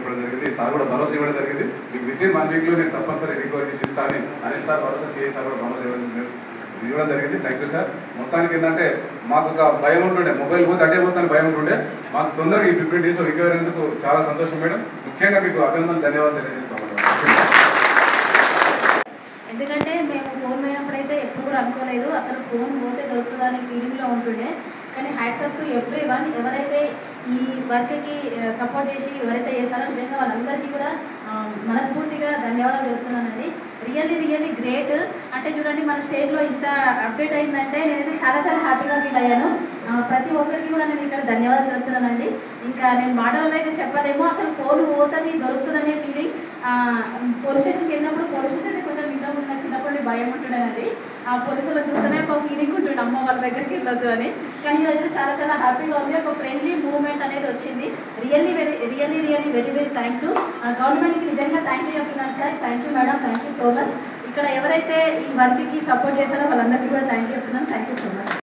చెప్పడం జరిగింది. సార్ కూడా భరోసా ఇవ్వడం జరిగింది. మీకు విత్ ఇన్ వన్ వీక్లో నేను తప్పనిసరి రికవరీ చేసి ఇస్తానని అనిల్ సార్ భరోసా సిఐ సార్ కూడా భరోసా ఇవ్వడం జరిగింది. ఇవ్వడం జరిగింది. థ్యాంక్ యూ సార్ మొత్తానికి ఏంటంటే మాకు ఒక భయం ఉంటుండే. మొబైల్ పోతే అడ్డే పోతాను భయం ఉంటుండే. మాకు తొందరగా ఈ ఫిఫ్టీన్ డేస్లో రికవరీ అయినందుకు చాలా సంతోషం మేడం. ముఖ్యంగా మీకు అభినందనలు ధన్యవాదాలు తెలియజేస్తాం ఎందుకంటే మేము ఫోన్ పోయినప్పుడైతే ఎప్పుడు కూడా అనుకోలేదు. అసలు ఫోన్ పోతే దొరుకుతుందనే ఫీలింగ్లో ఉంటుండే. కానీ హ్యాట్సప్ టు ఎవ్రీ వన్ ఎవరైతే ఈ వర్క్కి సపోర్ట్ చేసి ఎవరైతే చేశారో నిజంగా వాళ్ళందరికీ కూడా మనస్ఫూర్తిగా ధన్యవాదాలు చెప్తున్నానండి రియల్లీ రియల్లీ గ్రేట్ అంటే చూడండి మన స్టేట్లో ఇంత అప్డేట్ అయిందంటే నేనైతే చాలా చాలా హ్యాపీగా ఫీల్ అయ్యాను. ప్రతి ఒక్కరికి కూడా నేను ఇక్కడ ధన్యవాదాలు చెప్తున్నానండి ఇంకా నేను మాటలను అయితే చెప్పలేము. అసలు ఫోన్ పోతుంది దొరుకుతుందనే ఫీలింగ్ పోలీస్ స్టేషన్కి వెళ్ళినప్పుడు పోలీస్ స్టేషన్ అంటే కొంచెం ఇంట్లో ఉన్న చిన్నప్పటి భయం ఉంటుండేది ఆ పోలీసులు చూస్తేనే ఒక ఫీలింగ్ ఉంటుంది అమ్మ వాళ్ళ దగ్గరికి వెళ్ళొద్దు అని. కానీ ఈరోజు చాలా చాలా హ్యాపీగా ఉంది. ఒక ఫ్రెండ్లీ మూవ్మెంట్ అనేది వచ్చింది. Really very really really very very thank you గవర్నమెంట్కి నిజంగా థ్యాంక్ యూ చెప్తున్నాను sir. Thank you madam thank you so much ఇక్కడ ఎవరైతే ఈ వర్క్కి సపోర్ట్ చేశారో వాళ్ళందరికీ కూడా థ్యాంక్ యూ చెప్తున్నాను. Thank you so much